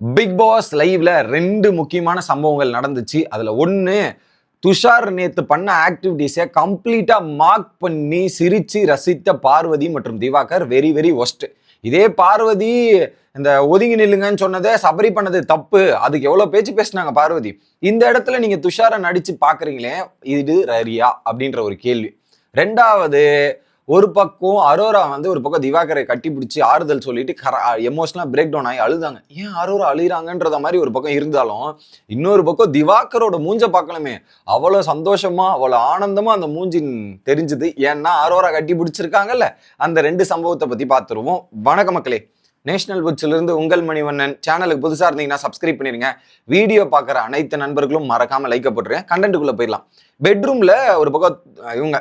Big pass லைவ்ல ரெண்டு முக்கியமான சம்பவங்கள் நடந்துச்சு. அதுல ஒன்று துஷார் நேத்து பண்ண ஆக்டிவிட்டிஸை கம்ப்ளீட்டா மார்க் பண்ணி சிரிச்சு ரசித்த பார்வதி மற்றும் திவாகர் வெரி வெரி ஒஸ்ட் இதே பார்வதி இந்த ஒதுங்கி நில்லுங்கன்னு சொன்னதை சபரி பண்ணது தப்பு. அதுக்கு எவ்வளோ பேச்சு பேசினாங்க பார்வதி? இந்த இடத்துல நீங்கள் துஷாரை நடித்து பார்க்குறீங்களே இது ரரியா அப்படின்ற ஒரு கேள்வி. ரெண்டாவது ஒரு பக்கம் அரோரா வந்து ஒரு பக்கம் திவாகரை கட்டி பிடிச்சி ஆறுதல் சொல்லிட்டு கர எமோஷனலாக பிரேக் டவுன் ஆகி அழுதாங்க. ஏன் அரோரா அழுகிறாங்கன்றத மாதிரி ஒரு பக்கம் இருந்தாலும் இன்னொரு பக்கம் திவாகரோட மூஞ்ச பார்க்கலாமே அவ்வளோ சந்தோஷமா அவ்வளோ ஆனந்தமா அந்த மூஞ்சின் தெரிஞ்சுது. ஏன்னா அரோரா கட்டி பிடிச்சிருக்காங்கல்ல அந்த ரெண்டு சம்பவத்தை பற்றி பார்த்துருவோம் வணக்க மக்களே. நேஷனல் இருந்து உங்கள் மணிவண்ணன். சேனலுக்கு புதுசாக இருந்தீங்கன்னா சப்ஸ்கிரைப் பண்ணிடுங்க வீடியோ பார்க்குற அனைத்து நண்பர்களும் மறக்காமல் லைக்க போட்டுருங்க. கண்டென்ட்டுக்குள்ளே போயிடலாம். பெட்ரூமில் ஒரு பக்கம் இவங்க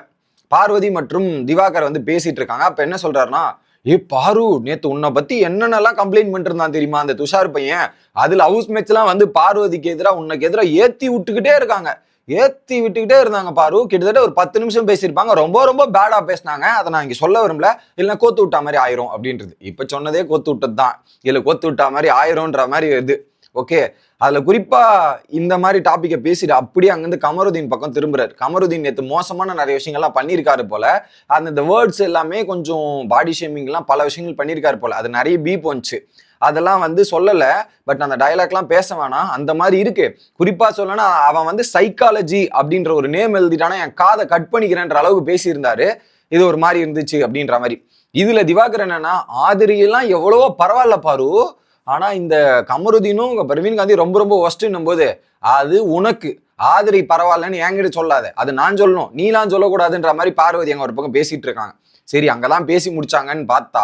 பார்வதி மற்றும் திவாகர் வந்து பேசிட்டு இருக்காங்க. அப்ப என்ன சொல்றாருன்னா ஏ பாரு நேத்து உன்னை பத்தி என்னென்னலாம் கம்ப்ளைண்ட் பண்ணிருந்தான் தெரியுமா அந்த துஷார் பையன்? அதுல ஹவுஸ் மேட்ச்லாம் வந்து பார்வதிக்கு எதிராக உனக்கு எதிராக ஏத்தி விட்டுக்கிட்டே இருக்காங்க. ஏத்தி விட்டுக்கிட்டே இருந்தாங்க பாரு. கிட்டத்தட்ட ஒரு பத்து நிமிஷம் பேசியிருப்பாங்க. ரொம்ப ரொம்ப பேடா பேசினாங்க. அதை நான் இங்க சொல்ல விரும்பல. இல்லைன்னா கோத்து விட்டா மாதிரி ஆயிரும் அப்படின்றது. இப்ப சொன்னதே கோத்து விட்டது தான் இல்ல கோத்து விட்டா மாதிரி ஆயிரும்ன்ற மாதிரி இது. ஓகே அதில் குறிப்பாக இந்த மாதிரி டாப்பிக்கை பேசிட்டு அப்படியே அங்கேருந்து கமருதீன் பக்கம் திரும்புறாரு. கமருதீன் நேற்று மோசமான நிறைய விஷயங்கள்லாம் பண்ணியிருக்காரு போல. அந்த இந்த வேர்ட்ஸ் எல்லாமே கொஞ்சம் பாடி ஷேமிங்லாம் பல விஷயங்கள் பண்ணியிருக்காரு போல. அது நிறைய பீப் வந்துச்சு. அதெல்லாம் வந்து சொல்லலை. பட் அந்த டயலாக்லாம் பேச வேணாம். அந்த மாதிரி இருக்கு. குறிப்பா சொல்லனா அவன் வந்து சைக்காலஜி அப்படின்ற ஒரு நேம் எழுதிட்டானா என் காதை கட் பண்ணிக்கிறேன்ற அளவுக்கு பேசியிருந்தாரு. இது ஒரு மாதிரி இருந்துச்சு அப்படின்ற மாதிரி. இதுல திவாகர் என்னன்னா ஆதிரியெல்லாம் எவ்வளவோ பரவாயில்ல பாரு. ஆனால் இந்த கமருதீனும் உங்க பிரவீன் காந்தி ரொம்ப ரொம்ப ஒஸ்ட்டுன்னும் போது அது உனக்கு. ஆதிரி பரவாயில்லன்னு என்கிட்ட சொல்லாத. அது நான் சொல்லணும். நீலாம் சொல்லக்கூடாதுன்ற மாதிரி பார்வதி அங்கே ஒரு பக்கம் பேசிட்டு இருக்காங்க. சரி அங்கெல்லாம் பேசி முடிச்சாங்கன்னு பார்த்தா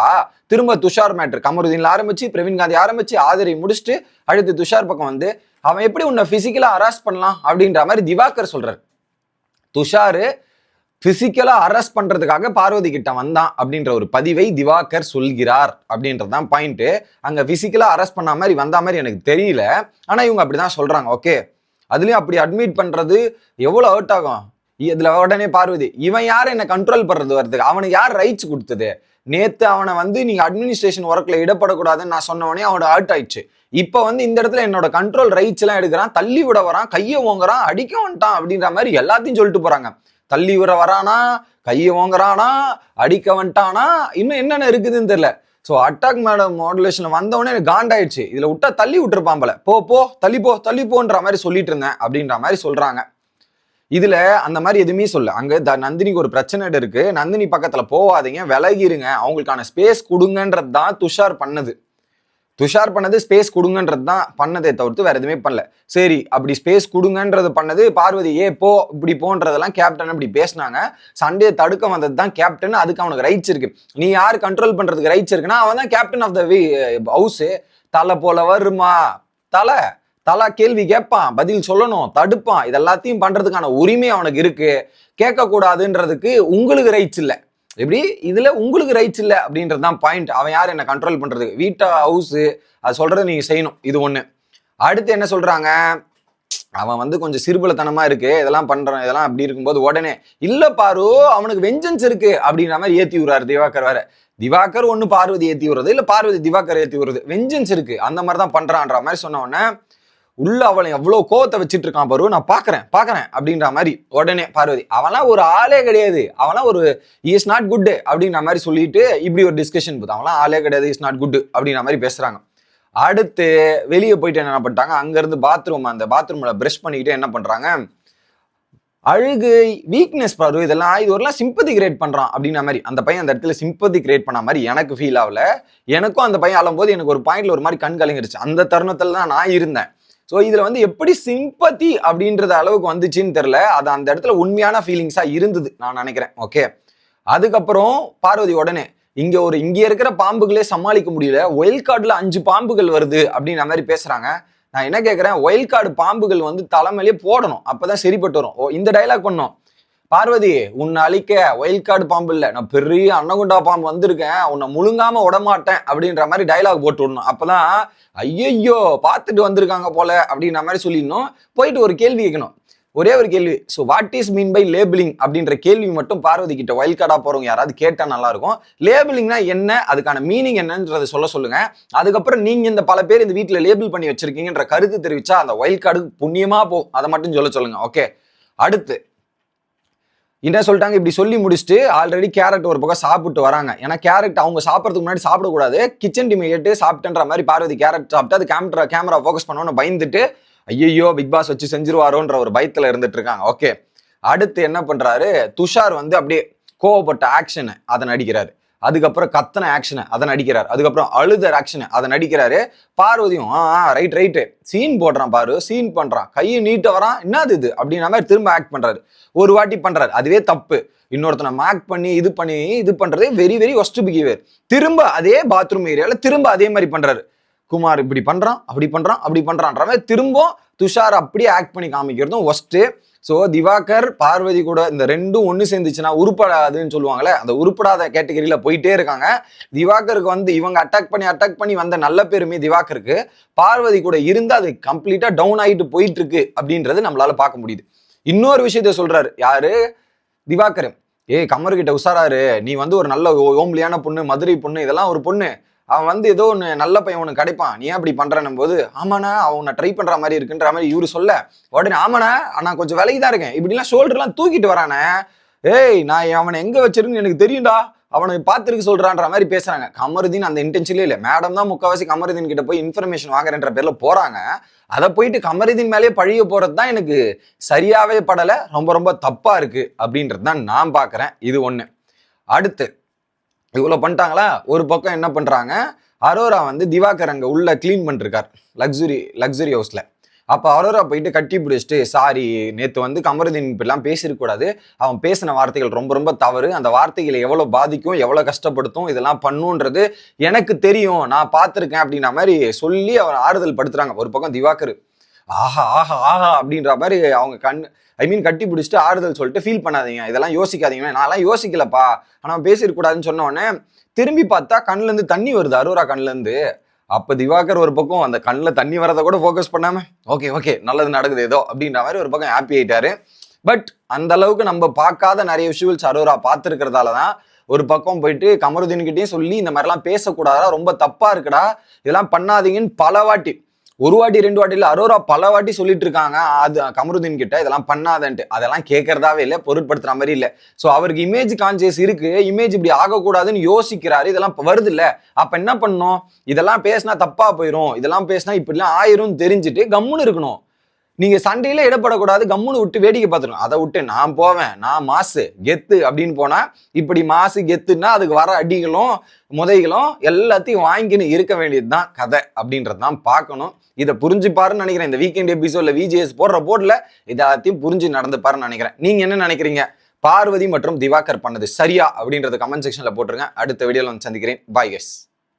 திரும்ப துஷார் மேட்ரு கமருதீன்ல ஆரம்பிச்சு பிரவீன் காந்தி ஆரம்பிச்சு ஆதிரி முடிச்சுட்டு அடுத்து துஷார் பக்கம் வந்து அவன் எப்படி உன்னை பிசிக்கலா அரெஸ்ட் பண்ணலாம் அப்படின்ற மாதிரி திவாகர் சொல்றாரு. துஷாரு பிசிக்கலா அரெஸ்ட் பண்றதுக்காக பார்வதி கிட்ட வந்தான் அப்படின்ற ஒரு பதிவை திவாகர் சொல்கிறார் அப்படின்றது தான் பாயிண்ட் அங்க பிசிக்கலா அரெஸ்ட் பண்ண மாதிரி வந்த மாதிரி எனக்கு தெரியல. ஆனா இவங்க அப்படிதான் சொல்றாங்க. ஓகே அதுலயும் அப்படி அட்மிட் பண்றது எவ்வளவு ஹர்ட் ஆகும்? இதுல உடனே பார்வதி இவன் யார்? என்னை கண்ட்ரோல் பண்றது வருதுக்கு. அவனுக்கு யார் ரைட்ஸ் கொடுத்தது? நேத்து அவனை வந்து நீங்க அட்மினிஸ்ட்ரேஷன் ஒர்க்ல இடப்படக்கூடாதுன்னு நான் சொன்னவனே அவனோட ஹர்ட் ஆயிடுச்சு. இப்போ வந்து இந்த இடத்துல என்னோட கண்ட்ரோல் ரைட்ஸ் எல்லாம் எடுக்கிறான் தள்ளி விட வரான் கையை ஓங்குறான் அடிக்க வந்துட்டான் அப்படின்ற மாதிரி எல்லாத்தையும் சொல்லிட்டு போறாங்க. தள்ளி விட வரானா கையை ஓங்குறானா அடிக்க வந்துட்டானா இன்னும் என்னென்ன இருக்குதுன்னு தெரியல. ஸோ அட்டாக் மேடம் மாடுலேஷன் வந்தவொடனே எனக்கு காண்டாயிடுச்சு. இதில் விட்டா தள்ளி விட்டுருப்பாம்பல போ போ தள்ளி போ தள்ளி போன்ற மாதிரி சொல்லிட்டு இருந்தேன் அப்படின்ற மாதிரி சொல்கிறாங்க இதில் அந்த மாதிரி எதுவுமே சொல்ல அங்கே த- நந்தினிக்கு ஒரு பிரச்சனை இருக்குது நந்தினி பக்கத்தில் போவாதீங்க விலகிருங்க. அவங்களுக்கான ஸ்பேஸ் கொடுங்கன்றது தான் துஷார் பண்ணது. துஷார் பண்ணது ஸ்பேஸ் கொடுங்கன்றது தான் பண்ணதே தவிர்த்து வேற எதுவுமே பண்ணல. சரி அப்படி ஸ்பேஸ் கொடுங்கன்றது பண்ணது பார்வதி ஏ போ இப்படி போன்றதெல்லாம் கேப்டன் அப்படி பேசினாங்க. சண்டே தடுக்க வந்தது தான் கேப்டன் அதுக்கு அவனுக்கு ரைட்ஸ் இருக்கு. நீ யார் கண்ட்ரோல் பண்றதுக்கு ரைட்ஸ் இருக்குன்னா அவன் தான் கேப்டன் ஆஃப் த ஹவுஸ் தலை போல வருமா? தலை தலா கேள்வி கேட்பான் பதில் சொல்லணும் தடுப்பான். இது எல்லாத்தையும் பண்றதுக்கான உரிமை அவனுக்கு இருக்கு. கேட்கக்கூடாதுன்றதுக்கு உங்களுக்கு ரைட்ஸ் இல்லை. எப்படி? இதுல உங்களுக்கு ரைட்ஸ் இல்லை அப்படின்றது தான் பாயிண்ட் அவன் யார்? என்ன கண்ட்ரோல் பண்றது வீட்டை ஹவுஸ் அது சொல்றதை நீங்க செய்யணும். இது ஒண்ணு. அடுத்து என்ன சொல்றாங்க? அவன் வந்து கொஞ்சம் சிறுபலத்தனமா இருக்கு. இதெல்லாம் பண்றான். இதெல்லாம் அப்படி இருக்கும்போது உடனே இல்ல பாரு அவனுக்கு வெஞ்சன்ஸ் இருக்கு. அப்படின்ற மாதிரி ஏத்தி விடுறாரு திவாகர் வேற. திவாகர் ஒன்று பார்வதி ஏத்தி விடுறது? இல்ல பார்வதி திவாகர் ஏத்தி விடுறது? வெஞ்சன்ஸ் இருக்கு. அந்த மாதிரி தான் பண்றான்ற மாதிரி சொன்ன உடனே உள்ள அவளை எவ்வளவு கோவத்தை வச்சிட்டு இருக்கான் பாரு நான் பாக்குறேன் பாக்குறேன் அப்படின்ற மாதிரி உடனே பார்வதி அவன்லாம் ஒரு ஆளே கிடையாது அவன்லாம் ஒரு இஸ் நாட் குட் அப்படின்ற மாதிரி சொல்லிட்டு இப்படி ஒரு டிஸ்கஷன் போதும் அவன்லாம் ஆளே கிடையாது இஸ் நாட் குட் அப்படின்ற மாதிரி பேசுறாங்க. அடுத்து வெளியே போயிட்டு என்ன பண்ணிட்டாங்க? அங்கேருந்து பாத்ரூம் அந்த பாத்ரூம்ல ப்ரஷ் பண்ணிக்கிட்டு என்ன பண்றாங்க? அழுகு வீக்னஸ் பாரு இதெல்லாம் இது ஒருலாம் சிம்பதி கிரியேட் பண்றான் அப்படின்ற மாதிரி. அந்த பையன் அந்த இடத்துல சிம்பதி கிரியேட் பண்ண மாதிரி எனக்கு ஃபீல் ஆகல. எனக்கும் அந்த பையன் அழும்போது எனக்கு ஒரு பாயிண்ட்ல ஒரு மாதிரி கண் கலங்கிடுச்சு அந்த தருணத்துல தான் நான் இருந்தேன். ஸோ இதில் வந்து எப்படி சிம்பத்தி அப்படின்றது அளவுக்கு வந்துச்சுன்னு தெரில அது அந்த இடத்துல உண்மையான ஃபீலிங்ஸாக இருந்தது நான் நினைக்கிறேன். ஓகே அதுக்கப்புறம் பார்வதி உடனே இங்கே ஒரு இங்கே இருக்கிற பாம்புகளே சமாளிக்க முடியல. ஒயில் கார்டில் அஞ்சு பாம்புகள் வருது அப்படின்ற மாதிரி பேசுகிறாங்க நான் என்ன கேட்குறேன் ஒயில் கார்டு பாம்புகள் வந்து தலைமையிலே போடணும். அப்போ தான் சரிப்பட்டு வரும். ஓ இந்த டைலாக் பண்ணோம். பார்வதி உன்னை அழிக்க ஒயில் கார்டு பாம்பு இல்லை. நான் பெரிய அன்னகுண்டா பாம்பு வந்திருக்கேன். உன்னை முழுங்காம விடமாட்டேன் அப்படின்ற மாதிரி டைலாக் போட்டு விடணும். அப்போதான் ஐயையோ பார்த்துட்டு வந்திருக்காங்க போல அப்படின்ற மாதிரி சொல்லிடணும். போயிட்டு ஒரு கேள்வி கேட்கணும். ஒரே ஒரு கேள்வி. So what is mean by labelling அப்படின்ற கேள்வி மட்டும் பார்வதி கிட்ட வைல்ட் கார்டாக போகிறவங்க யாராவது கேட்டால் நல்லாயிருக்கும் லேபிளிங்னா என்ன? அதுக்கான மீனிங் என்னன்றதை சொல்ல சொல்லுங்கள் அதுக்கப்புறம் நீங்கள் இந்த பல பேர் இந்த வீட்டில் லேபிள் பண்ணி வச்சுருக்கீங்கன்ற கருத்து தெரிவிச்சா அந்த வைல்ட் கார்டு புண்ணியமாக போகும். அதை மட்டும் சொல்ல சொல்லுங்கள் ஓகே அடுத்து என்ன சொல்லிட்டாங்க? இப்படி சொல்லி முடிச்சுட்டு ஆல்ரெடி கேரட் ஒரு பக்கம் சாப்பிட்டு வராங்க. ஏன்னா கேரட் அவங்க சாப்பிட்றதுக்கு முன்னாடி சாப்பிடக்கூடாது. கிச்சன் டிமை எட்டு சாப்பிட்டுன்ற மாதிரி பார்வதி கேரட் சாப்பிட்டு அது கேமரா கேமரா ஃபோக்கஸ் பண்ணோன்னு பயந்துட்டு ஐயோ பிக் பாஸ் வச்சு செஞ்சிருவாரோன்ற ஒரு பயத்தில் இருந்துட்டு இருக்காங்க. ஓகே அடுத்து என்ன பண்ணுறாரு துஷார் வந்து அப்படியே கோவப்பட்ட ஆக்ஷன் அதை நடிக்கிறாரு அதுக்கப்புறம் கத்தன ஆக்ஷனை அதை நடிக்கிறார். அதுக்கப்புறம் அழுத ஆக்ஷனை அதை நடிக்கிறாரு. பார்வதியும் ஆ ரைட் ரைட்டு சீன் போடுறான் பாரு சீன் பண்ணுறான் கையை நீட்ட வரான். என்னது இது? அப்படின்ற மாதிரி திரும்ப ஆக்ட் பண்ணுறாரு ஒரு வாட்டி பண்ணுறாரு அதுவே தப்பு. இன்னொருத்தனை மேக் பண்ணி இது பண்ணி இது பண்ணுறதே வெரி வெரி ஒஸ்ட் பிஹேவியர் திரும்ப அதே பாத்ரூம் ஏரியாவில் திரும்ப அதே மாதிரி பண்ணுறாரு குமார் இப்படி பண்ணுறான் அப்படி பண்ணுறான் அப்படி பண்ணுறான்ற மாதிரி திரும்ப துஷார் அப்படியே ஆக்ட் பண்ணி காமிக்கிறதும் ஒஸ்ட்டு ஸோ திவாகர் பார்வதி கூட இந்த ரெண்டும் ஒன்று சேர்ந்துச்சுன்னா உருப்படாதுன்னு சொல்லுவாங்களே அந்த உருப்படாத கேட்டகரியில் போயிட்டே இருக்காங்க. திவாகருக்கு வந்து இவங்க அட்டாக் பண்ணி அட்டாக் பண்ணி வந்த நல்ல பேருமே திவாகருக்கு. பார்வதி கூட இருந்து அது கம்ப்ளீட்டாக டவுன் ஆகிட்டு போயிட்டு இருக்கு அப்படின்றது நம்மளால பார்க்க முடியுது. இன்னொரு விஷயத்த சொல்றாரு. யாரு? திவாகர். ஏய் கமர்கிட்ட உஷாராரு. நீ வந்து ஒரு நல்ல ஓம்லியான பொண்ணு மதுரை பொண்ணு இதெல்லாம் ஒரு பொண்ணு. அவன் வந்து ஏதோ ஒன்று நல்ல பையன் ஒன்று கிடைப்பான். நீ ஏன் அப்படி பண்ணுறனும் போது ஆமாண்ணா அவனை ட்ரை பண்ணுற மாதிரி இருக்குன்ற மாதிரி இவரு சொல்ல உடனே ஆமாண்ணா நான் கொஞ்சம் விலைக்கு தான் இருக்கேன். இப்படிலாம் ஷோல்டர்லாம் தூக்கிட்டு வரானே ஏய் நான் அவனை எங்கே வச்சிருக்குன்னு எனக்கு தெரியும்டா. அவனை பார்த்துருக்கு சொல்கிறான்ற மாதிரி பேசுறாங்க. கமருதீன் அந்த இன்டென்ஷனே இல்லை. மேடம் தான் முக்கால்வாசி கமருதீன் கிட்ட போய் இன்ஃபர்மேஷன் வாங்குறேன்ற பேரில் போகிறாங்க அதை போயிட்டு கமருதீன் மேலேயே பழிய போகிறது தான் எனக்கு சரியாகவே படலை ரொம்ப ரொம்ப தப்பாக இருக்குது அப்படின்றது தான் நான் பார்க்குறேன். இது ஒன்று அடுத்து இவ்வளோ பண்ணிட்டாங்களா? ஒரு பக்கம் என்ன பண்ணுறாங்க அரோரா வந்து திவாகர் அங்கே உள்ள க்ளீன் பண்ணிருக்கார். லக்ஸுரி லக்ஸுரி ஹவுஸில் அப்போ அரோரா போயிட்டு கட்டி பிடிச்சிட்டு சாரி நேற்று வந்து கமருதீன் இப்படிலாம் பேசியிருக்கூடாது அவன் பேசின வார்த்தைகள் ரொம்ப ரொம்ப தவறு. அந்த வார்த்தைகளை எவ்வளோ பாதிக்கும் எவ்வளோ கஷ்டப்படுத்தும் இதெல்லாம் பண்ணுன்றது எனக்கு தெரியும். நான் பார்த்துருக்கேன் அப்படின்ற மாதிரி சொல்லி அவர் ஆறுதல் படுத்துகிறாங்க ஒரு பக்கம் திவாகர் ஆஹா ஆஹா ஆஹா அப்படின்ற மாதிரி அவங்க கண் ஐ மீன் கட்டி பிடிச்சிட்டு ஆறுதல் சொல்லிட்டு ஃபீல் பண்ணாதீங்க. இதெல்லாம் யோசிக்காதீங்க. நான்லாம் யோசிக்கலப்பா. ஆனால் பேசியிருக்கூடாதுன்னு சொன்ன உடனே திரும்பி பார்த்தா கண்ணுலேருந்து தண்ணி வருது அரோரா கண்ணுலேருந்து. அப்போ திவாகர் ஒரு பக்கம் அந்த கண்ணில் தண்ணி வரதை கூட ஃபோக்கஸ் பண்ணாமல் ஓகே ஓகே நல்லது நடக்குது ஏதோ அப்படின்ற மாதிரி ஒரு பக்கம் ஹாப்பி ஆயிட்டாரு. பட் அந்த அளவுக்கு நம்ம பார்க்காத நிறைய விஷுவல்ஸ் அரோரா பார்த்துருக்கிறதால தான் ஒரு பக்கம் போயிட்டு கமருதீன்கிட்டையும் சொல்லி இந்த மாதிரிலாம் பேசக்கூடாதா ரொம்ப தப்பாக இருக்குடா இதெல்லாம் பண்ணாதீங்கன்னு பல வாட்டி ஒரு வாட்டி ரெண்டு வாட்டி இல்லை அரோரா பல வாட்டி சொல்லிட்டு இருக்காங்க அது கமருதீன் கிட்ட இதெல்லாம் பண்ணாதன்ட்டு. அதெல்லாம் கேட்கறதாவே இல்லை பொருட்படுத்துற மாதிரி இல்லை. ஸோ அவருக்கு இமேஜ் கான்சியஸ் இருக்கு. இமேஜ் இப்படி ஆகக்கூடாதுன்னு யோசிக்கிறாரு. இதெல்லாம் வருது இல்லை. அப்ப என்ன பண்ணணும்? இதெல்லாம் பேசினா தப்பா போயிடும் இதெல்லாம் பேசினா இப்படிலாம் ஆயிரும் தெரிஞ்சுட்டு கம்முன்னு இருக்கணும். நீங்க சண்டையில இடப்படக்கூடாது கம்முன்னு விட்டு வேடிக்கை பார்த்துருங்க அதை விட்டு நான் போவேன் நான் மாசு கெத்து அப்படின்னு போனா இப்படி மாசு கெத்துன்னா அதுக்கு வர அடிகளும் முதைகளும் எல்லாத்தையும் வாங்கின்னு இருக்க வேண்டியதுதான் கதை அப்படின்றது தான் பார்க்கணும். இதை புரிஞ்சுப்பாருன்னு நினைக்கிறேன். இந்த வீக்கெண்ட் எபிசோட்ல விஜிஎஸ் போடுற போர்டில் எல்லாத்தையும் புரிஞ்சு நடந்துப்பாருன்னு நினைக்கிறேன். நீங்க என்ன நினைக்கிறீங்க? பார்வதி மற்றும் திவாகர் பண்ணது சரியா அப்படின்றத கமெண்ட் செக்ஷன்ல போட்டுருங்க. அடுத்த வீடியோல வந்து சந்திக்கிறேன். பாய் கெஸ்